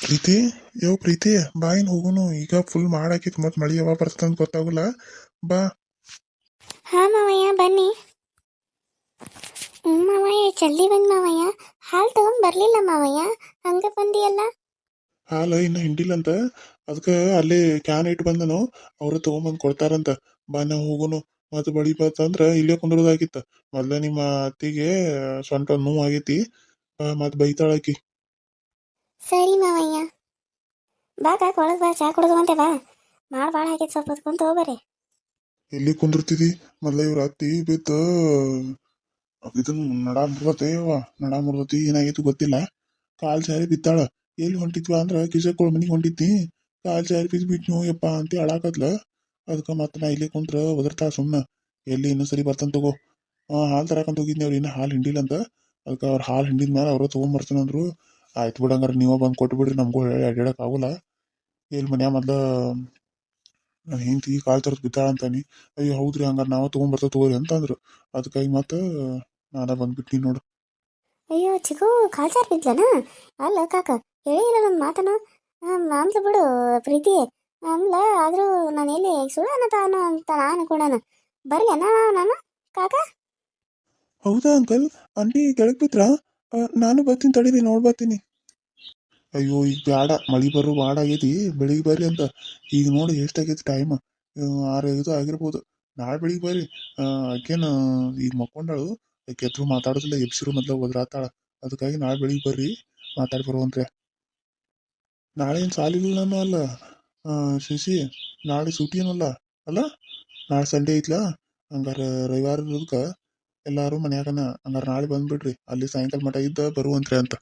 ಪ್ರೀತಿ? ಯೋ ಪ್ರೀತಿ ಬಾ ಇನ್ ಹೋಗುನು. ಈಗ ಫುಲ್ ಮಾಡಾಕಿತ್ ಮತ್ ಮಳಿ ಯಾವಾಗ ಬರ್ತದಂತ ಗೊತ್ತಾಗಲ್ಲ. ಬಾ. ಹಾ ಮಾವಯ್ಯ ಬನ್ನಿ. ಮಾವಯ್ಯ ಜಲ್ದಿ ಬಂದ್ ಮಾವಯ್ಯ. ಹಾಲು ತಗೊಂಡ್ ಬರ್ಲಿಲ್ಲ ಮಾವಯ್ಯ. ಹಂಗ ಬಂದಿಯಲ್ಲ? ಹಾಲು ಇನ್ನ ಹಿಂಡಿಲ್ಲಂತ. ಅದಕ್ಕೆ ಅಲ್ಲಿ ಕ್ಯಾನ್ ಇಟ್ಟು ಬಂದನು. ಅವರು ತಗೊಂಬಂದ್ ಕೊಡ್ತಾರಂತ. ಬಾ ನಾವು ಹೋಗುನು. ಮತ್ ಬಳಿ ಬಂತಂದ್ರೆ ಇಲ್ಲೇ ಕುಂದ್ರದಾಗಿತ್ತ. ಮೊದ್ಲ ನಿಮ್ಮ ಅತ್ತಿಗೆ ಸೊಂಟ ನೋವು ಆಗೈತಿ. ಬಾ ಮತ್ ಬೈತಾಳಕಿ ಸರಿ ಮಾವಯ್ಯ. ಬಾ, ಕಾಕ, ಒಳಗೆ ಬಾ, ಚಾ ಕುಡ್ದು ಬಾ. ಮಾಡ್ ಭಾಳ ಹಾಕಿದ್ ಸ್ವಲ್ಪ ಕುಂತ ಹೋಗ್ಬರಿ ಎಲ್ಲಿ ಕುಂದಿರ್ತಿದಿ? ಮೊದ್ಲ ಇವ್ರ ಅತ್ತಿ ಬಿತ್ತ ಇದನ್ನು ನಡ ಮುರ್ದತಿ ಏನಾಗೈತಿ ಗೊತ್ತಿಲ್ಲ. ಕಾಲ್ ಜಾರಿ ಬಿತ್ತಾಳ ಎಲ್ಲಿ ಹೊಂಟಿದ್ವ ಅಂದ್ರ ಕಿಸಕೊಳ ಮನಿಗೆ ಹೊಂಟಿದ್ನಿ ಕಾಲ್ ಜಾರಿ ಬಿದ್ದು ಬಿಟ್ನು ಯಪ್ಪ ಅಂತ ಅಳಾಕತ್ಲ ಅದಕ್ಕ ಮತ್ತೆ ನಾ ಇಲ್ಲಿ ಕುಂತ್ರ ಒದರ್ತಾ ಸುಮ್ಮನೆ ಎಲ್ಲಿ ಇನ್ನೂ ಸರಿ ಬರ್ತಂತ ತಗೋ. ಹಾಲ್ ತರಾಕಂತ ಹೋಗಿದ್ನಿ ಅವ್ರು ಇನ್ನೂ ಹಾಲ್ ಹಿಂಡಿಲ್ಲ ಅಂತ. ಅದಕ್ಕ ಅವ್ರ ಹಾಲ್ ಹಿಂಡಿದ ಮೇಲೆ ಅವರು ತಗೊಂಬರ್ತಾನಂದ್ರು. ಆಯ್ತು ಬಿಡಂಗಾರ ನೀವ ಬಂದು ಕೊಟ್ಬಿಡ್ರಿ ನಮಗೂ ಹೇಳಿ ಅಡ್ಡಾಡಕ್ಕೆ ಆಗೋಲ್ಲ. ಇಲ್ಲಿ ಮನ್ಯಾಗ ಮೊದ್ಲ ಹೆಂಗೆ ಹೆಂಡತಿ ಕಾಲು ತರದ್ ಬಿದ್ದಾಳ ಅಂತಾನೆ. ಅಯ್ಯೋ ಹೌದ್ರಿ ಹಂಗಾರ ನಾವ ತಗೊಂಬರ್ತಾ ತಗೋರಿ ಅಂತಂದ್ರು. ಅದಕ್ಕಾಗಿ ಮತ್ತೆ ನಾನ ಬಂದ್ಬಿಟ್ನಿ ನೋಡು. ಅಯ್ಯೋ ಚಿಕ್ಕು ಕಾಲ್ ಜಾರ್ ಬಿದ್ಲನ ಅಲ್ಲ ಕಾಕ ಹೇಳಿ ಇಲ್ಲ ನನ್ನ ಮಾತನ ಮಾಮ್ಲ ಬಿಡು ಪ್ರೀತಿ. ಅಂದ್ಲ ಆದರೂ ನಾನು ಎಲ್ಲಿ ಸುಳ್ಳು ತಾನು ಅಂತ ನಾನು ಕೂಡ ಬರ್ಲೇನ ನಾನು ಕಾಕ? ಹೌದಾ ಅಂಕಲ್ ಆಂಟಿ ಕೆಳಗ್ ಬಿದ್ರಾ? ನಾನು ಬರ್ತೀನಿ ತಡೀರಿ, ನೋಡ್ ಬರ್ತೀನಿ. ಅಯ್ಯೋ ಈಗ ಬ್ಯಾಡ, ಮಳೆ ಬರೋ ಬಾಡ ಆಗೈತಿ, ಬೆಳಿಗ್ಗೆ ಬರ್ರಿ ಅಂತ. ಈಗ ನೋಡಿ ಎಷ್ಟಾಗೈತಿ ಟೈಮ್ ಆರು ಐದು ಆಗಿರ್ಬೋದು. ನಾಳೆ ಬೆಳಿಗ್ಗೆ ಬರ್ರಿ. ಆಕೇನು ಈಗ ಮಕ್ಕೊಂಡಾಳು ಆಕೆ ಮಾತಾಡೋದಿಲ್ಲ, ಎಬ್ಸಿರು ಮೊದಲು ಒದ್ರಾತಾಳ ಅದಕ್ಕಾಗಿ ನಾಳೆ ಬೆಳಿಗ್ಗೆ ಬರ್ರಿ, ಮಾತಾಡಿ ಬರುವಂತ್ರೆ ನಾಳೆ ಏನು ಸಾಲಿಲ್ಲನೂ ಅಲ್ಲ. ಶಶಿ, ನಾಳೆ ಸೂಟಿ ಏನಲ್ಲ, ಅಲ್ಲ? ನಾಳೆ ಸಂಡೇ ಐತ್ಲಾ? ಹಂಗಾರೆ ರವಿವಾರ ಇರೋದಕ್ಕೆ. ಎಲ್ಲಾರು ಮನ್ಯಾಗನ ಹಂಗಾರ ನಾಳೆ ಬಂದ್ಬಿಡ್ರಿ. ಅಲ್ಲಿ ಸಾಯಂಕಾಲ ಮಠ ಇದ್ದ ಬರುವಂತ್ರಿ ಅಂತ.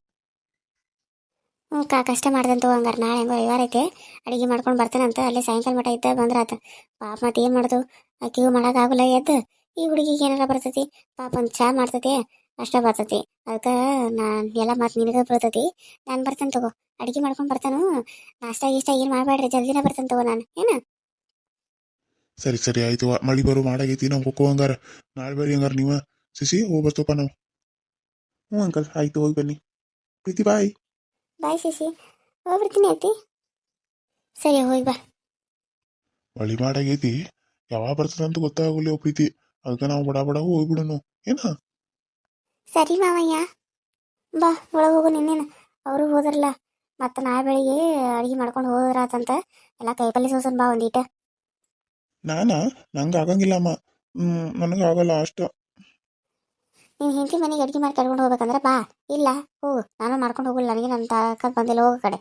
ಹ್ಞೂ ಕಾ, ಕಷ್ಟ ಮಾಡ್ದಂತ ಹಂಗಾರ ನಾಳೆ ಹೆಂಗೋ ರವಿವಾರ ಐತೆ ಅಡಿಗೆ ಮಾಡ್ಕೊಂಡು ಬರ್ತಾನಂತ ಅಲ್ಲಿ ಸಾಯಂಕಾಲ ಮಟ ಇದ್ದ ಬಂದ್ರಾತ. ಪಾಪ ಮತ್ತೆ ಏನು ಮಾಡೋದು? ಅಕ್ಕಿಗೂ ಮಾಡೋಕ್ಕಾಗಲ್ಲ ಎದ್ದು. ಈ ಹುಡುಗಿಗೆ ಏನಾರ ಬರ್ತೈತಿ? ಪಾಪ ಒಂದು ಚಾ ಮಾಡ್ತೈತಿ, ಅಷ್ಟ ಬರ್ತೈತಿ. ಅದಕ್ಕೆ ನಾನು ಎಲ್ಲ ಮತ್ತೆ ನಿನಗೆ ಬರ್ತೈತಿ. ನಾನು ಬರ್ತೇನೆ ತಗೋ. ಅಡಿಗೆ ಮಾಡ್ಕೊಂಡು ಬರ್ತಾನು. ನಾಷ್ಟ ಇಷ್ಟ ಏನು ಮಾಡಬೇಡ್ರಿ? ಜಲ್ದಿನ ಬರ್ತೇನೆ ತಗೋ ನಾನು. ಏನು? ಸರಿ ಸರಿ ಆಯ್ತು. ಮಳಿ ಬರೋ ಮಾಡಾಗೈತಿ. ನಾವು ಹೋಗೋ ಹಂಗಾರ. ನಾಳೆ ಬರ್ರಿ ಹಂಗಾರ ನೀವ. ಸಿಸಿ ಹೋಗಿ ಬರ್ತಪ್ಪ ನಾವು. ಹ್ಞೂ ಅಂಕಲ್ ಆಯ್ತು ಹೋಗಿ ಬನ್ನಿ. ಪ್ರೀತಿ ಬಾಯ್ ಬಾಯ್ ಸಿಸಿ. ಹೋಗ್ಬಿಡ್ತೀನಿ ಅತ್ತಿ ಸರಿ ಹೋಗಿ ಬಾ. ಮಳಿ ಮಾಡಾಗೈತಿ. ಯಾವಾಗ ಬರ್ತದ ಅಂತ ಗೊತ್ತಾಗಲ್ಲ ಪ್ರೀತಿ. ಅದಕ್ಕೆ ನಾವು ಬಡ ಬಡ ಹೋಗ್ಬಿಡೋಣ ಏನ? ಸರಿ ಮಾವಯ್ಯ. ಬಾ ಒಳಗೆ ಹೋಗು ನಿನ್ನೇನು. ಅವರು ಹೋದ್ರಲ್ಲ ಮತ್ತೆ ನಾಳೆ ಬೆಳಿಗ್ಗೆ ಅಡುಗೆ ಮಾಡ್ಕೊಂಡು ಹೋದ್ರಾತಂತ. ಎಲ್ಲ ಕೈಪಲ್ಲಿ ಸೋಸನ್ ಬಾ ಒಂದೀಟ ನಾನಾ ನಂಗೆ ಆಗಂಗಿಲ್ಲ ಅಮ್ಮ. ಹ್ಮ್ ನನಗೆ ಆಗಲ್ಲ ಅಷ್ಟ. ನೀನು ಹೆಂಡತಿ ಮನೆಗೆ ಅಡುಗೆ ಮಾಡಿ ಕರ್ಕೊಂಡು ಹೋಗ್ಬೇಕಂದ್ರೆ ಬಾ. ಇಲ್ಲ ಹೋಗು ನಾನು ಮಾಡ್ಕೊಂಡು ಹೋಗಲ್ಲ ನನಗೆ ನನ್ನ ತಾಕ ಬಂದಿಲ್ಲ ಹೋಗೋ ಕಡೆ.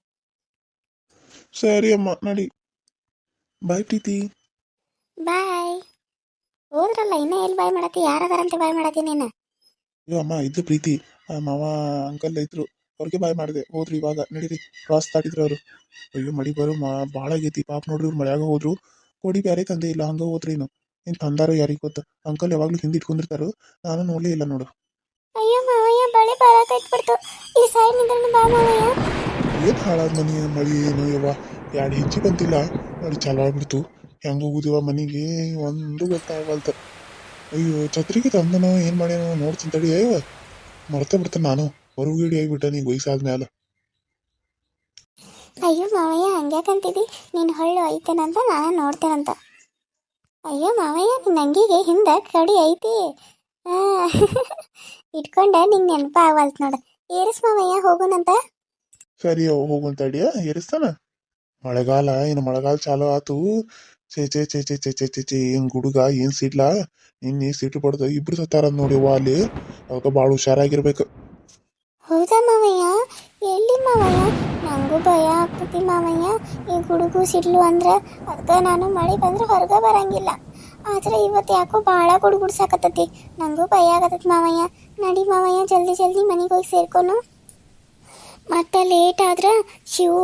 ಸರಿ ಅಮ್ಮ ನಡಿ. ಬಾಯ್ ಪ್ರೀತಿ. ಬಾಯ್ ಹೋದ್ರಲ್ಲ ಇನ್ನೂ ಎಲ್ಲಿ ಬಾಯ್ ಮಾಡತ್ತಿ? ಯಾರದಾರಂತೆ ಬಾಯ್ ಮಾಡತ್ತಿ ನೀನು? ಅಯ್ಯೋ ಅಮ್ಮ ಇದ್ದು ಪ್ರೀತಿ. ಆ ಮಾವ ಅಂಕಲ್ ಇದ್ರು. ಅವ್ರಿಗೆ ಬಾಯ್ ಮಾಡಿದೆ. ಹೋದ್ರು ಇವಾಗ. ನಡೀರಿ. ಕ್ರಾಸ್ ದಾಟಿದ್ರು ಅವರು. ಅಯ್ಯೋ ಮಳಿ ಬರೋ ಮಾ ಭಾಳ ಆಗೈತಿ. ಪಾಪ ನೋಡ್ರಿ ಇವ್ರು ಮಳೆಯಾಗ ಹೋದ್ರು. ಕೊಡಿ ಬ್ಯಾರೆ ತಂದೆ ಇಲ್ಲ ಹಂಗ ಹೋದ್ರೇನು ಏನು ತಂದಾರೋ ಯಾರಿಗೆ ಗೊತ್ತ? ಅಂಕಲ್ ಯಾವಾಗ್ಲೂ ಹಿಂದೆ ಇಟ್ಕೊಂಡಿರ್ತಾರೋ. ನಾನು ನೋಡಲೇ ಇಲ್ಲ ನೋಡು. ಅಯ್ಯೋ ಮಾವಯ್ಯ ಬಳೆ ಬರಕೈತ್ಬಿಡ್ತು ಈ ಬಾ ಮಾವಯ್ಯ. ಏನ್ ಹಾಳಾದ ಮನಿ ಮಳಿ ಏನು ಯವ್ವ? ಎರಡು ಹೆಚ್ಚಿ ಬಂತಿಲ್ಲ. ಮಳಿ ಚಾಲು ಆಗ್ಬಿಡ್ತು. ಹೆಂಗ್ ಹೋಗುದಿವ ಮನೆಗೆ? ಒಂದು ಗೊತ್ತಾಗಲ್ತ ಅಯ್ಯೋ ಛತ್ರಿಗೆ ತಂದನೋ ಏನು ಮಾಡ್ಯಾನೋ ನೋಡ್ತೀನಿ ತಡಿ ಅಯ್ಯೋ ಮರ್ತ ಬಿಡ್ತಾನೆ ನಾನು. ಹೊರಗೇಡಿ ಆಗಿಬಿಟ್ಟ ನೀ ವಯಸ್ಸಾದ್ಮೇಲೆ ಅಯ್ಯೋ ಮಾವಯ್ಯ ಹಂಗ್ಯಾಕಂತಿದ್ದಿ ನೀನು ಹೊಳ್ಳು ಐತೇನಂತ ನಾನು ನೋಡ್ತೇನಂತ. ಅಯ್ಯೋ ಮಾವಯ್ಯ ನಿನ್ನ ಅಂಗಿಗೆ ಹಿಂದೆ ಕಡಿ ಐತಿ. ಆ, ಇಟ್ಕೊಂಡೆ ನಿಂಗೆ ನೆನಪ ಆಗವಲ್ತು ನೋಡು. ಏರಿಸ್ ಮಾವಯ್ಯ ಹೋಗುನಂತ? ಸರಿ ಅವ್ ಹೋಗುನ್ ತಡಿಯ ಏರಿಸ್ತಾನ? ಮಳೆಗಾಲ ಏನು ಮಳೆಗಾಲ ಚಾಲು ಆತು. ಚೇ ಚೇ ಚೇ ಚೇ ಚೇ ಚೇ ಚೇ ಚೇ ಏನ್ ಗುಡುಗ ಏನ್ ಸಿಡ್ಲ? ನಿನ್ನೆ ಸಿಟ್ಟು ಪಡ್ದ ಇಬ್ರು ಸತ್ತಾರ ನೋಡಿ ಅಲ್ಲಿ. ಅದಕ್ಕೆ ಭಾಳ ಹುಷಾರಾಗಿರ್ಬೇಕು. ಹೌದಾ ಮಾವಯ್ಯ? ಎಲ್ಲಿ ಮಾವಯ್ಯ? ನಂಗೂ ಭಯ ಆಗ್ತೈತಿ ಮಾವಯ್ಯ. ಈ ಗುಡುಗು ಸಿಡ್ಲು ಅಂದ್ರೆ ಅದಕ್ಕೆ ನಾನು ಮಳೆ ಬಂದ್ರೆ ಹೊರಗೆ ಬರಂಗಿಲ್ಲ. ಆದ್ರೆ ಇವತ್ತು ಯಾಕೋ ಭಾಳ ಗುಡುಗುಡ್ಸಾಕತ್ತತಿ ನನಗೂ ಭಯ ಆಗತ್ತೈತಿ ಮಾವಯ್ಯ. ನಡಿ ಮಾವಯ್ಯ, ಜಲ್ದಿ ಜಲ್ದಿ ಮನೆಗೆ ಹೋಗಿ ಸೇರ್ಕೊನು. ಮತ್ತೆ ಲೇಟ್ ಆದ್ರೆ ಶಿವು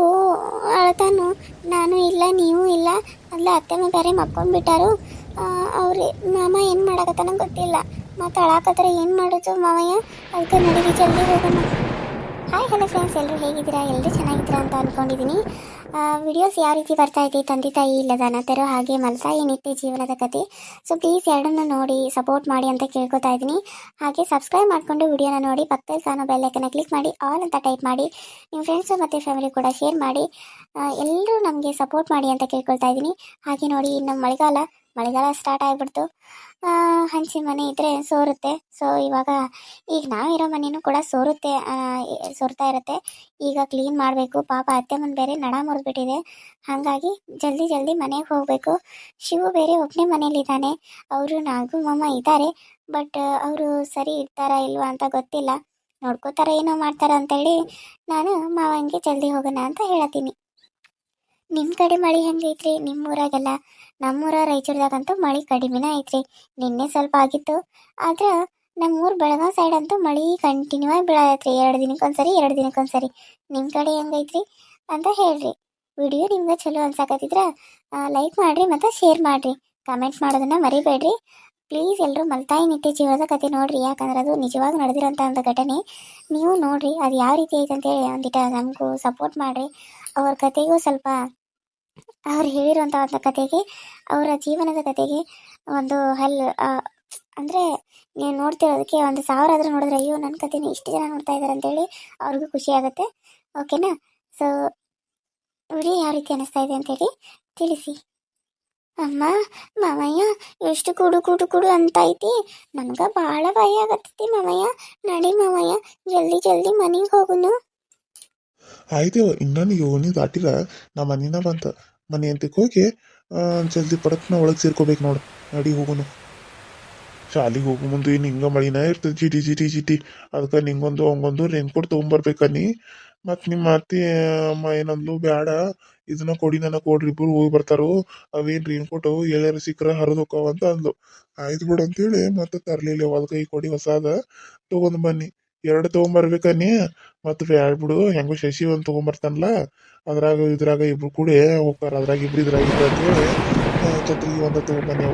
ಅಳ್ತಾನು. ನಾನು ಇಲ್ಲ, ನೀವು ಇಲ್ಲ. ಅಲ್ಲ ಅತ್ತೆ ಬೇರೆ ಮಕ್ಕೊಂಡ್ಬಿಟ್ಟಾರು ಅವ್ರಿ, ಮಾಮ ಏನು ಮಾಡಕತ್ತಾನ ಗೊತ್ತಿಲ್ಲ. ಮತ್ತೆ ಅಳಾಕತ್ರ ಏನು ಮಾಡೋದು ಮಾವಯ್ಯ? ಅದಕ್ಕೆ ನಡೀರಿ, ಜಲ್ದಿ ಹೋಗೋಣ. ಹಾಯ್ ಹಲೋ ಫ್ರೆಂಡ್ಸ್ ಎಲ್ಲರೂ ಹೇಗಿದ್ದೀರಾ? ಎಲ್ಲರೂ ಚೆನ್ನಾಗಿದ್ದೀರಾ ಅಂತ ಅಂದ್ಕೊಂಡಿದ್ದೀನಿ ವಿಡಿಯೋಸ್ ಯಾವ ರೀತಿ ಬರ್ತಾ ಇದೆ ತಂದೆ ತಾಯಿ ಇಲ್ಲದ ಅನಾಥರು ಹಾಗೆ ಮಲ್ತಾಯಿ ನಿತ್ಯ ಜೀವನದ ಕತೆ. ಸೊ ಪ್ಲೀಸ್ ಎರಡನ್ನೂ ನೋಡಿ ಸಪೋರ್ಟ್ ಮಾಡಿ ಅಂತ ಕೇಳ್ಕೊತಾ ಇದ್ದೀನಿ. ಹಾಗೆ ಸಬ್ಸ್ಕ್ರೈಬ್ ಮಾಡಿಕೊಂಡು ವಿಡಿಯೋನ ನೋಡಿ, ಪಕ್ಕದಲ್ಲಿ ಕಾಣೋ ಬೆಲ್ಲೈಕನ್ನ ಕ್ಲಿಕ್ ಮಾಡಿ ಆಲ್ ಅಂತ ಟೈಪ್ ಮಾಡಿ ನಿಮ್ಮ ಫ್ರೆಂಡ್ಸು ಮತ್ತು ಫ್ಯಾಮಿಲಿ ಕೂಡ ಶೇರ್ ಮಾಡಿ ಎಲ್ಲರೂ ನಮಗೆ ಸಪೋರ್ಟ್ ಮಾಡಿ ಅಂತ ಕೇಳ್ಕೊಳ್ತಾ ಇದ್ದೀನಿ. ಹಾಗೆ ನೋಡಿ, ಇನ್ನು ಮಳೆಗಾಲ. ಮಳೆಗಾಲ ಸ್ಟಾರ್ಟ್ ಆಗಿಬಿಡ್ತು. ಹಂಚಿನ ಮನೆ ಇದ್ದರೆ ಸೋರುತ್ತೆ. ಸೊ ಇವಾಗ ಈಗ ನಾವಿರೋ ಮನೆಯೂ ಕೂಡ ಸೋರುತ್ತೆ. ಸೋರ್ತಾ ಇರುತ್ತೆ. ಈಗ ಕ್ಲೀನ್ ಮಾಡಬೇಕು. ಪಾಪ ಅತ್ತೆ ಮನೆ ಬೇರೆ ನಡ ಮುರಿದ್ಬಿಟ್ಟಿದೆ. ಹಾಗಾಗಿ ಜಲ್ದಿ ಜಲ್ದಿ ಮನೆಗೆ ಹೋಗಬೇಕು. ಶಿವು ಬೇರೆ ಒಬ್ಬನೇ ಮನೇಲಿದ್ದಾನೆ ಅವರು ನಾಗು, ಮಾಮ ಇದ್ದಾರೆ. ಬಟ್ ಅವರು ಸರಿ ಇರ್ತಾರಾ ಇಲ್ವಾ ಅಂತ ಗೊತ್ತಿಲ್ಲ. ನೋಡ್ಕೋತಾರ ಏನೋ ಮಾಡ್ತಾರ ಅಂತೇಳಿ ನಾನು ಮಾವಂಗೆ ಜಲ್ದಿ ಹೋಗೋಣ ಅಂತ ಹೇಳತ್ತೀನಿ. ನಿಮ್ಮ ಕಡೆ ಮಳೆ ಹೆಂಗೈತ್ರಿ ನಿಮ್ಮ ಊರಾಗೆಲ್ಲ ನಮ್ಮೂರ ರಾಯಚೂರ್ದಾಗಂತೂ ಮಳೆ ಕಡಿಮೆನೇ ಐತ್ರಿ. ನಿನ್ನೆ ಸ್ವಲ್ಪ ಆಗಿತ್ತು. ಆದ್ರೆ ನಮ್ಮೂರು ಬೆಳಗಾವ್ ಸೈಡ್ ಅಂತೂ ಮಳೆ ಕಂಟಿನ್ಯೂ ಆಗಿ ಬೀಳತ್ರಿ ಎರಡು ದಿನಕ್ಕೊಂದ್ಸರಿ ಎರಡು ದಿನಕ್ಕೊಂದ್ಸರಿ. ನಿಮ್ಮ ಕಡೆ ಹೆಂಗೈತ್ರಿ ಅಂತ ಹೇಳ್ರಿ. ವಿಡಿಯೋ ನಿಮ್ಗೆ ಚಲೋ ಅನ್ಸಾಕತ್ತಿದ್ರೆ ಲೈಕ್ ಮಾಡಿರಿ ಮತ್ತು ಶೇರ್ ಮಾಡಿರಿ. ಕಮೆಂಟ್ ಮಾಡೋದನ್ನ ಮರಿಬೇಡ್ರಿ. ಪ್ಲೀಸ್ ಎಲ್ಲರೂ ಮಲ್ತಾಯಿ ನಿತ್ಯ ಜೀವನದ ಕತೆ ನೋಡ್ರಿ. ಯಾಕಂದ್ರೆ ಅದು ನಿಜವಾಗಿ ನಡೆದಿರೋಂಥ ಒಂದು ಘಟನೆ. ನೀವು ನೋಡ್ರಿ ಅದು ಯಾವ ರೀತಿ ಐತೆ ಅಂತೇಳಿ ಒಂದಿಟ ನಮಗೂ ಸಪೋರ್ಟ್ ಮಾಡಿರಿ. ಅವ್ರ ಕತೆಗೂ ಸ್ವಲ್ಪ ಅವ್ರು ಹೇಳಿರುವಂಥ ಒಂದು ಕತೆಗೆ, ಅವರ ಜೀವನದ ಕತೆಗೆ ಒಂದು ಹಲ್ ಅಂದರೆ ನೀವು ನೋಡ್ತಿರೋದಕ್ಕೆ ಒಂದು ಸಾವಿರ ಆದರೂ ನೋಡಿದ್ರೆ ಅಯ್ಯೋ ನನ್ನ ಕತೆನ ಇಷ್ಟು ಜನ ನೋಡ್ತಾ ಇದ್ದಾರೆ ಅಂತೇಳಿ ಅವ್ರಿಗೂ ಖುಷಿ ಆಗುತ್ತೆ. ಓಕೆನಾ ಸೊ ವಿಡಿಯೋ ಯಾವ ರೀತಿ ಅನ್ನಿಸ್ತಾ ಇದೆ ಅಂತೇಳಿ ತಿಳಿಸಿ. ಅಮ್ಮ, ಮಾವಯ್ಯ, ಎಷ್ಟು ಕುಡು ಕುಡು ಕುಡು ಅಂತ ಐತಿ. ನನಗೆ ಭಾಳ ಭಯ ಆಗತ್ತೈತಿ ಮಾವಯ್ಯ. ನಡಿ ಮಾವಯ್ಯ, ಜಲ್ದಿ ಜಲ್ದಿ ಮನೆಗೆ ಹೋಗುನು. ಆಯ್ತು ಇನ್ನೊಂದು ಯೋನಿ ದಾಟಿರ ನಮ್ಮ ಮನಿನ ಬಂತ. ಮನೆ ಅಂತಕ್ಕೆ ಹೋಗಿ ಜಲ್ದಿ ಪಡಕ್ನ ಒಳಗೆ ಸೇರ್ಕೋಬೇಕು ನೋಡು, ನಡಿ ಹೋಗುನು. ಶಾಲಿಗೆ ಹೋಗೋ ಮುಂದೆ ಏನು ಹಿಂಗ ಮಳಿನ ಇರ್ತದೆ ಜಿಟಿ ಜಿಟಿ ಜಿಟಿ. ಅದಕ್ಕೆ ನಿಂಗೊಂದು, ಅವಂಗೊಂದು ರೇನ್ಕೋಟ್ ನೀ. ಮತ್ತು ನಿಮ್ಮ ಅತ್ತಿ, ಅಮ್ಮ ಏನಂದ್ಲು ಬೇಡ ಇದನ್ನ ಕೊಡಿ ನನಗೆ ಕೊಡ್ರಿ ಇಬ್ಬರು ಹೋಗಿ ಬರ್ತಾರೋ. ಅವೇನು ರೇನ್ಕೋಟು ಎಳ್ಯಾರ ಸಿಕ್ಕರೆ ಹರಿದು ಅಂತ ಅಂದ್ಲು. ಆಯ್ತು ಬಿಡು ಅಂತೇಳಿ ಮತ್ತೆ ತರ್ಲಿಲ್ಲ ಅದಕ್ಕೆ ಈ ಕೊಡಿ ಹೊಸಾದ, ತೊಗೊಂಡು ಬನ್ನಿ. ಎರಡು ತೊಗೊಂಬರ್ಬೇಕನ್ನಿ ಮತ್ತು ಬ್ಯಾಡ ಬಿಡು, ಹೆಂಗೋ ಶಶಿ ಒಂದು ತೊಗೊಂಬರ್ತಾನಲ್ಲ, ಅದ್ರಾಗ ಇದ್ರಾಗ ಇಬ್ರು ಕೂಡಿ ಹೋಗ್ತಾರ, ಅದ್ರಾಗ ಇಬ್ರು ಇದ್ರಾಗ ಇಬ್ರು ಅಂತೇಳಿ ಛತ್ರಿಗೆ ಒಂದು ತೊಗೊಂಬನ್ನಿ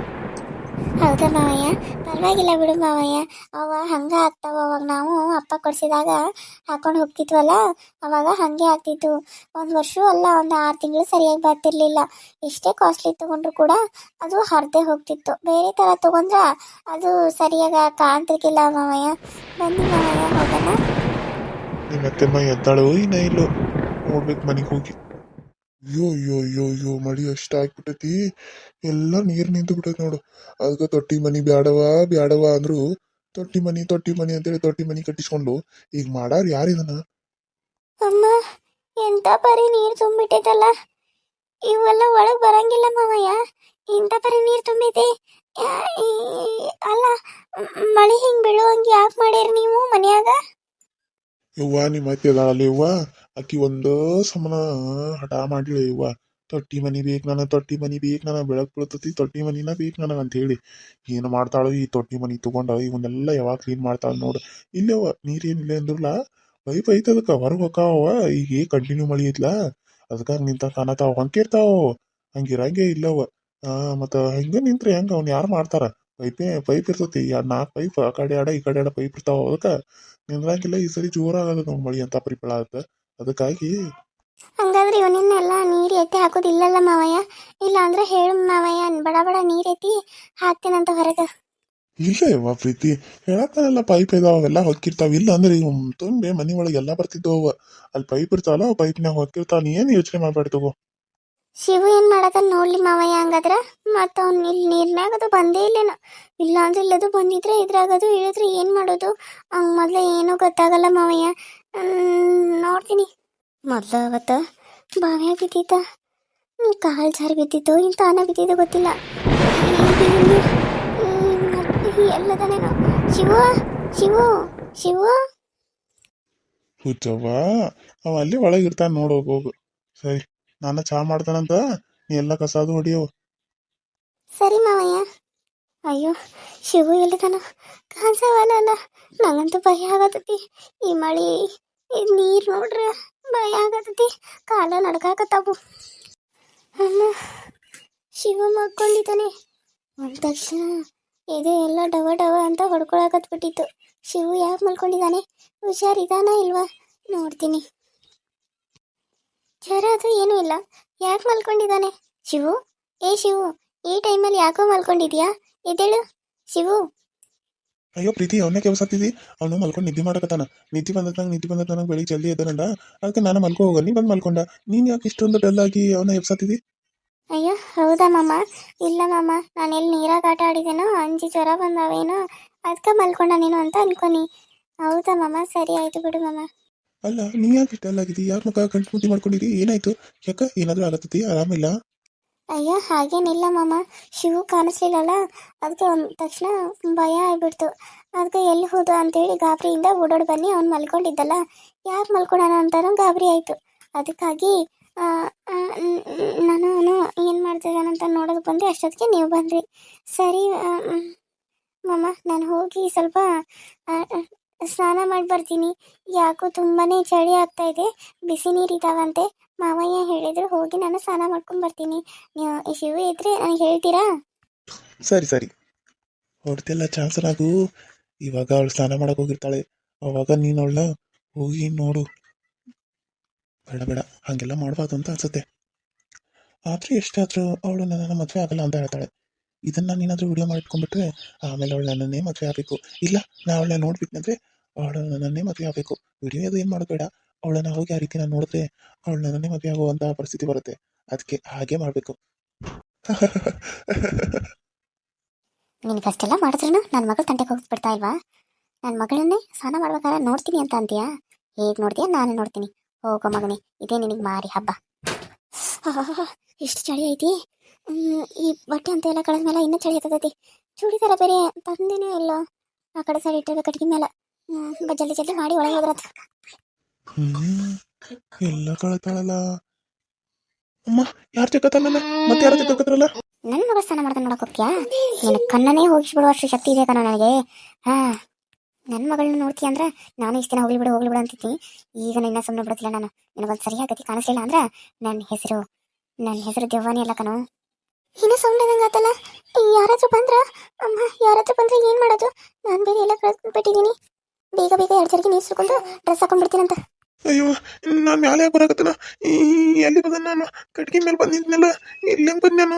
ಹೌದಾ ಮಾವಯ್ಯ. ಪರವಾಗಿಲ್ಲ ಬಿಡು ಮಾವಯ್ಯ. ಅವ ಹಂಗೆ ಆಗ್ತಾವ. ಅವಾಗ ನಾವು ಅಪ್ಪ ಕೊಡ್ಸಿದಾಗ ಹಾಕೊಂಡು ಹೋಗ್ತಿದ್ವಲ್ಲ, ಅವಾಗ ಹಾಗೆ ಆಗ್ತಿತ್ತು. ಒಂದು ವರ್ಷ ಅಲ್ಲ, ಒಂದು ಆರು ತಿಂಗಳು ಸರಿಯಾಗಿ ಬರ್ತಿರ್ಲಿಲ್ಲ. ಎಷ್ಟೇ ಕಾಸ್ಟ್ಲಿ ತಗೊಂಡ್ರು ಕೂಡ ಅದು ಹರಿದೇ ಹೋಗ್ತಿತ್ತು. ಬೇರೆ ಥರ ತೊಗೊಂಡ್ರೆ ಅದು ಸರಿಯಾಗಿ ಕಾಣ್ತಿರ್ಲಿಲ್ಲ ಮಾವಯ್ಯ. ಬನ್ನಿ ಮಾವಯ್ಯ, ಹೋಗೋಣ. ಎದ್ದಾಳು ಇನ್ನ ಇಲ್ಲೋ. ಮನೆಗೆ ಹೋಗಿ. ಅಯ್ಯೋ ಅಯ್ಯೋ ಅಯ್ಯೋ ಅಯ್ಯೋ ಮಳಿ ಅಷ್ಟ ಆಗ್ಬಿಟ್ಟೈತಿ ಎಲ್ಲ ನೀರು ನಿಂತು ಬಿಟ್ಟೈತಿ ನೋಡು. ಅದಕ್ಕೆ ತೊಟ್ಟಿ ಮನಿ ಬ್ಯಾಡವ ಬ್ಯಾಡವ ಅಂದ್ರು ತೊಟ್ಟಿ ಮನಿ ತೊಟ್ಟಿ ಮನಿ ಅಂತೇಳಿ ತೊಟ್ಟಿ ಮನಿ ಕಟ್ಟಿಸ್ಕೊಂಡು ಈಗ ಮಾಡಾರ ಯಾರಿದನ ಅಮ್ಮ ಎಂತ ಪರಿ ನೀರು ತುಂಬಿಟ್ಟೈತಲ್ಲ ಇವೆಲ್ಲ ಒಳಗೆ ಬರಂಗಿಲ್ಲ ಮಾವಯ್ಯ. ಇಂಥ ಪರಿ ನೀರು ತುಂಬಿದೆ? ಅಲ್ಲ ಮಳೆ ಹಿಂಗೆ ಬೀಳುವಂಗೆ ಯಾಕೆ ಮಾಡ್ಯಾರ ನೀವು ಮನ್ಯಾಗ? ಯವ್ವ ನಿಮ್ಮ ಅತ್ತೆ ಅದಾಳಲ್ಲ ಯವ್ವ. ಆಕಿ ಒಂದ ಸಮನ ಹಠ ಮಾಡಿಳ ಇವ್ವ, ತೊಟ್ಟಿ ಮನಿ ಬೇಕು ನನಗೆ, ತೊಟ್ಟಿ ಮನಿ ಬೇಕು ನನಗೆ, ಬೆಳಕು ಬೀಳ್ತತಿ, ತೊಟ್ಟಿ ಮನಿನ ಬೇಕು ನನಗೆ ಅಂತ ಹೇಳಿ ಏನು ಮಾಡ್ತಾಳು ಈ ತೊಟ್ಟಿ ಮನಿ ತಗೊಂಡ, ಇವನ್ನೆಲ್ಲ ಯಾವಾಗ ಕ್ಲೀನ್ ಮಾಡ್ತಾಳ ನೋಡು. ಇಲ್ಲವ ನೀರೇನಿಲ್ಲ ಅಂದ್ರಲ್ಲ ಪೈಪ್ ಐತೆ ಅದಕ್ಕೆ ಹೊರಗೆ ಹೋಗಾವ ಈಗ ಕಂಟಿನ್ಯೂ ಮಳಿ ಐತ್ಲ? ಅದಕ್ಕೆ ಹಂಗೆ ನಿಂತ ಕಾಣತಾವ ಹೊಂಕಿರ್ತಾವ ಹಂಗಿರಂಗೆ ಇಲ್ಲವ ಮತ್ತು ಹಂಗೆ ನಿಂತ್ರೆ ಹೆಂಗ, ಅವ್ನ ಯಾರು ಮಾಡ್ತಾರ? ಪೈಪೇ, ಪೈಪ್ ಇರ್ತತಿ ನಾಲ್ಕು ಪೈಪ್, ಆ ಕಡೆ ಆಡ, ಈ ಕಡೆ ಆಡ ಪೈಪ್ ಇರ್ತಾವ ಅದಕ್ಕೆ ನಿಂದ್ರಂಗಿಲ್ಲ, ಈ ಸರಿ ಜೋರಾಗದ ನಾವು ಮಳಿ ಅಂತ ಪರಿಪಳ ಆಗುತ್ತೆ ಅದಕ್ಕಾಗಿ ಹಂಗಾದ್ರೆ ಇವನಿನ್ನೆಲ್ಲ ನೀರು ಎತ್ತಿ ಹಾಕೋದಿಲ್ಲಲ್ಲ ಮಾವಯ್ಯ? ಇಲ್ಲ ಅಂದ್ರೆ ಹೇಳು ಮಾವಯ್ಯ ಬಡ ಬಡ ನೀರ್ ಎತ್ತಿ ಹಾಕ್ತೇನಂತ ಹೊರಗೆ. ಇಲ್ಲ ಯವ್ವ ಪ್ರೀತಿ. ಹೇಳತ್ತಾನಲ್ಲ ಪೈಪ್ ಇದಾವ ಅವೆಲ್ಲ ಹೊಕ್ಕಿರ್ತಾವ. ಇಲ್ಲ ಅಂದ್ರೆ ಇವ್ ತುಂಬೆ ಮನಿ ಒಳಗೆ ಎಲ್ಲ ಬರ್ತಿದ್ದವು ಅವ ಅಲ್ಲಿ ಪೈಪ್ ಇರ್ತಾವಲ್ಲ ಅವ್ ಪೈಪ್ನಾಗ ಹೊಕ್ಕಿರ್ತಾವ. ನೀ ಏನು ಯೋಚನೆ ಮಾಡ್ಬೇಡ ತಗೋ. ಶಿವು ಏನ್ ಮಾಡದ ನೋಡ್ಲಿ ಮಾವಯ್ಯ ಹಂಗಾದ್ರ? ಮತ್ತ ಅವ್ನ ಇಲ್ಲಿ ನೀರ್ನಾಗ ಅದು ಬಂದೇ ಇಲ್ಲೇನು. ಇಲ್ಲ ಅಂದ್ರೆ ಇಲ್ಲದು ಬಂದಿದ್ರೆ ಇದ್ರಾಗದು ಇಳಿದ್ರೆ ಏನ್ ಮಾಡೋದು? ಹಂಗ ಮೊದ್ಲ ಏನೂ ಗೊತ್ತಾಗಲ್ಲ ಮಾವಯ್ಯ. ನೋಡ್ತೀನಿ. ಮೊದ್ಲ ಅವತ್ತ ಬಾವ್ಯಾಗ ಹ್ಮ್, ಕಾಲ್ ಜಾರಿ ಬಿದ್ದಿತ್ತು. ಇಂತ ಅನ್ನ ಬಿದ್ದಿದ್ದು ಗೊತ್ತಿಲ್ಲ. ಎಲ್ಲದನೇನೋ ಶಿವು ಶಿವ ಶಿವ. ಹುಚ್ಚವ್ವ ಅವ ಅಲ್ಲಿ ಒಳಗಿರ್ತಾನೆ ಹೋಗು. ಸರಿ. ನಾನು ಚಾ ಮಾಡ್ತಾನಂತ, ನೀ ಎಲ್ಲ ಕಸಾದು ಹೊಡಿಯೋ. ಸರಿ ಮಾವಯ್ಯ. ಅಯ್ಯೋ, ಶಿವು ಎಲ್ಲಿದಾನ? ಕಾಣಿಸವಲ್ಲ ಅಲ್ಲ ನಂಗಂತೂ ಭಯ ಆಗತ್ತತಿ ಈ ಮಳಿ, ಈ ನೀರು ನೋಡ್ರೆ ಭಯ ಆಗತತಿ. ಕಾಲ ನಡ್ಕಾಕತ್ತಾವು ಅಮ್ಮ, ಶಿವ ಮಕ್ಕೊಂಡಿದ್ದಾನೆ ಅಂದ ತಕ್ಷಣ ಎದೆ ಎಲ್ಲ ಡವ ಡವ ಅಂತ ಹೊಡ್ಕೊಳಕತ್ಬಿಟ್ಟಿತ್ತು. ಶಿವು ಯಾಕೆ ಮಲ್ಕೊಂಡಿದ್ದಾನೆ? ಹುಷಾರಿದಾನ ಇಲ್ವಾ? ನೋಡ್ತೀನಿ. ಜ್ವರ ಅದು ಏನೂ ಇಲ್ಲ. ಯಾಕೆ ಮಲ್ಕೊಂಡಿದ್ದಾನೆ? ಶಿವು? ಏ ಶಿವು ಈ ಟೈಮಲ್ಲಿ ಯಾಕೋ ಮಲ್ಕೊಂಡಿದ್ಯಾ? ಎದ್ದೇಳು. ಶಿವು. ಅಯ್ಯೋ ಪ್ರೀತಿ ಅವನೇ ಕೆಲಸತ್ತಿದ್ದಿ ಅವನು ಮಲ್ಕೊಂಡು ನಿದ್ದೆ ಮಾಡಕತ್ತಾನ. ನಿದ್ದೆ ಬಂದ ನಂಗೆ ನಿದ್ದೆ ಬಂದ ನಂಗೆ ಬೆಳಿಗ್ಗೆ ಜಲ್ದಿ ಎದ್ದಾನಂಡ. ಅದಕ್ಕೆ ನಾನು ಮಲ್ಕೋ ಹೋಗಲ್ಲ ನೀ ಬಂದು ಮಲ್ಕೊಂಡ. ನೀನು ಯಾಕೆ ಇಷ್ಟೊಂದು ಡಲ್ ಆಗಿ ಅವನ ಎಬ್ಸತ್ತಿದ್ದಿ? ಅಯ್ಯೋ ಹೌದಾ ಮಾಮ? ಇಲ್ಲ ಮಾಮ ನಾನು ಎಲ್ಲಿ ನೀರಾಗ ಆಟ ಆಡಿದೇನೋ ಅಂಜಿ ಜ್ವರ ಬಂದಾವೇನೋ ಅದಕ್ಕೆ ಮಲ್ಕೊಂಡ ನೀನು ಅಂತ ಅನ್ಕೊನಿ. ಹೌದಾ ಮಾಮ ಸರಿ ಆಯಿತು ಬಿಡು ಮಾಮ. ಅಲ್ಲ ನೀ ಯಾಕೆ ಇಷ್ಟ ಯಾರ ಮುಖ ಗಂಟು ಮುಟ್ಟಿ ಮಾಡ್ಕೊಂಡಿದ್ದಿ ಏನಾಯ್ತು? ಯಾಕ? ಏನಾದರೂ ಆಗತ್ತತಿ? ಆರಾಮಿಲ್ಲ? ಅಯ್ಯೋ, ಹಾಗೇನಿಲ್ಲ ಮಾಮ. ಶಿವ ಕಾಣಿಸ್ಲಿಲ್ಲಲ್ಲ? ಅದಕ್ಕೆ ಒಂದ್ ತಕ್ಷಣ ಭಯ ಆಗ್ಬಿಡ್ತು. ಅದಕ್ಕೆ ಎಲ್ಲಿ ಹೋದ ಅಂತೇಳಿ ಗಾಬರಿಯಿಂದ ಓಡೋಡಿ ಬನ್ನಿ. ಅವ್ನು ಮಲ್ಕೊಂಡಿದ್ದಲ್ಲ. ಯಾಕೆ ಮಲ್ಕೊಳ್ಳೋಣ ಅಂತಾನೋ ಗಾಬರಿ ಆಯಿತು. ಅದಕ್ಕಾಗಿ ನಾನು ಅವನು ಏನು ಮಾಡ್ತಿದ್ದಾನಂತ ನೋಡೋದು ಬಂದೆ. ಅಷ್ಟೊತ್ತಿಗೆ ನೀವು ಬಂದ್ರಿ. ಸರಿ ಮಾಮ, ನಾನು ಹೋಗಿ ಸ್ವಲ್ಪ ಸ್ನಾನ ಮಾಡಿ ಬರ್ತೀನಿ. ಯಾಕೋ ತುಂಬಾ ಚಳಿ ಆಗ್ತಾ ಇದೆ. ಬಿಸಿ ನೀರು ಇದಾವಂತೆ. ಮಾವಯ್ಯ ಹೇಳಿದ್ರು, ಹೋಗಿ ನಾನು ಸ್ನಾನ ಮಾಡ್ಕೊಂಡು ಬರ್ತೀನಿ. ನೀವು ಶಿವು ಇದ್ರೆ ನನಗೆ ಹೇಳ್ತೀರಾ? ಸರಿ ಸರಿ. ಹೊಡ್ತಿಲ್ಲ ಚಾನ್ಸನಾಗು ಇವಾಗ ಅವಳು ಸ್ನಾನ ಮಾಡಕ್ ಹೋಗಿರ್ತಾಳೆ. ಅವಾಗ ನೀನು ಅವಳ ಹೋಗಿ ನೋಡು. ಬೇಡ ಬೇಡ. ಹಾಗೆಲ್ಲ ಮಾಡಬಾರ್ದು ಅಂತ ಅನ್ಸುತ್ತೆ. ಆದ್ರೆ ಎಷ್ಟಾದ್ರೂ ಅವಳು ನನ್ನ ಮದುವೆ ಆಗಲ್ಲ ಅಂತ ಹೇಳ್ತಾಳೆ. ಇದನ್ನ ನೀನಾದ್ರೂ ವಿಡಿಯೋ ಮಾಡಿಟ್ಕೊಂಡ್ಬಿಟ್ರೆ ಆಮೇಲೆ ಅವಳು ನನ್ನನ್ನೇ ಮದುವೆ ಆಗಬೇಕು. ಇಲ್ಲ, ನಾ ಅವಳನ್ನ ನೋಡ್ಬಿಟ್ನಂದ್ರೆ ಅವಳು ನನ್ನೇ ಮದುವೆ ಆಗಬೇಕು. ವಿಡಿಯೋ ಅದು ಏನು ಮಾಡೋದು ಬೇಡ ಅವಳನ್ನ ಹೋಗಿ ಆ ರೀತಿ ನಾನು ನೋಡಿದ್ರೆ ಅವಳು ನನ್ನೇ ಮದುವೆ ಆಗುವಂಥ ಪರಿಸ್ಥಿತಿ ಬರುತ್ತೆ. ಅದಕ್ಕೆ ಹಾಗೆ ಮಾಡಬೇಕು. ನಿನಗೆ ಅಷ್ಟೆಲ್ಲ ಮಾಡಿದ್ರು ನನ್ನ ಮಗಳು ತಂಟೆಗೆ ಹೋಗ್ಬಿಡ್ತಾ ಇಲ್ವಾ? ನನ್ನ ಮಗಳನ್ನೇ ಸ್ನಾನ ಮಾಡ್ಬೇಕಾದ್ರೆ ನೋಡ್ತೀನಿ ಅಂತ ಅಂತೀಯಾ? ಹೇಗೆ ನೋಡ್ತೀಯಾ? ನಾನು ನೋಡ್ತೀನಿ. ಹೋಗೋ ಮಗನೇ, ಇದೇ ನಿನಗೆ ಮಾರಿ ಹಬ್ಬ. ಎಷ್ಟು ಚಳಿ ಐತಿ. ಈ ಬಟ್ಟೆ ಅಂತ ಎಲ್ಲ ಕಳೆದ ಇನ್ನೂ ಚಳಿ ಹತ್ತದೈತಿ ಚೂಡಿದಾರ ಬೇರೆ ತಂದಿನೇ ಇಲ್ಲ. ಆ ಕಡೆ ಸೈಡ್ ಇಟ್ಟಿರೋ ಕಟ್ಗೆ ಮೇಲೆ. ಬ- ಜಲ್ದಿ ಜಲ್ದಿ ಮಾಡಿ ಒಳಗೆ ಹೋದ್ರತ್ ಹ್ಮ್ ಎಲ್ಲ ಕಳ್ತಾಳಲ್ಲ. ಅಮ್ಮ ಯಾರು ಚೆಕ್ಕತ್ತಲ್ಲ ಮತ್ತೆ ಯಾರು ಚೆಕ್ಕತ್ರಲ್ಲ ನನ್ನ ಮಗ ಸ್ನಾನ ಮಾಡ್ತಾನೆ ನೋಡಕ್ ಹೋಗ್ತೀಯಾ? ನಿನ್ನ ಕಣ್ಣನೇ ಹೋಗಿಸ್ಬಿಡುವಷ್ಟು ಶಕ್ತಿ ಇದೆ ಕಣ ನನಗೆ. ಹಾ ನನ್ನ ಮಗಳನ್ನ ನೋಡ್ತೀಯ ಅಂದ್ರೆ ನಾನು ಇಷ್ಟು ದಿನ ಹೋಗ್ಲಿ ಬಿಡು ಹೋಗ್ಲಿ ಬಿಡು ಅಂತಿದ್ದೀನಿ ಈಗ ನಿನ್ನ ಸುಮ್ಮನೆ ಬಿಡುತ್ತಿಲ್ಲ ನಾನು. ನಿನಗೊಂದು ಸರಿಯಾದ ಗತಿ ಕಾಣಿಸ್ಲಿಲ್ಲ ಅಂದ್ರೆ ನನ್ನ ಹೆಸರು ನನ್ನ ಹೆಸರು ದೆವ್ವಾನಿ ಅಲ್ಲ ಕಣೋ. ಇನ್ನು ಸೌಂಡ್ ಆತಲ್ಲ? ಯಾರಾದ್ರೂ ಬಂದ್ರ? ಅಮ್ಮ ಯಾರಾದ್ರೂ ಬಂದ್ರೆ ಏನು ಮಾಡೋದು? ನಾನು ಬೇರೆ ಎಲ್ಲ ಕಳ್ಕೊಂಡ್ಬಿಟ್ಟಿದ್ದೀನಿ ಬೇಗ ಬೇಗ ಎರಡು ಜರಿಗೆ ನೀರು ಸುರ್ಕೊಂಡು ಡ್ರೆಸ್ ಹಾಕೊಂಡ್ಬಿಡ್ತೀನಂತ. ಅಯ್ಯೋ, ನಾನು ಮ್ಯಾಲೆ ಯಾಕೆ ಬರಾಕತ್ತನ ಈ ಎಲ್ಲಿ ಬಂದ ನಾನು? ಕಟ್ಗೆ ಮೇಲೆ ಬಂದಿದ್ನಲ್ಲ. ಇಲ್ಲಿ ಹೆಂಗ್ ಬಂದ್ ನಾನು.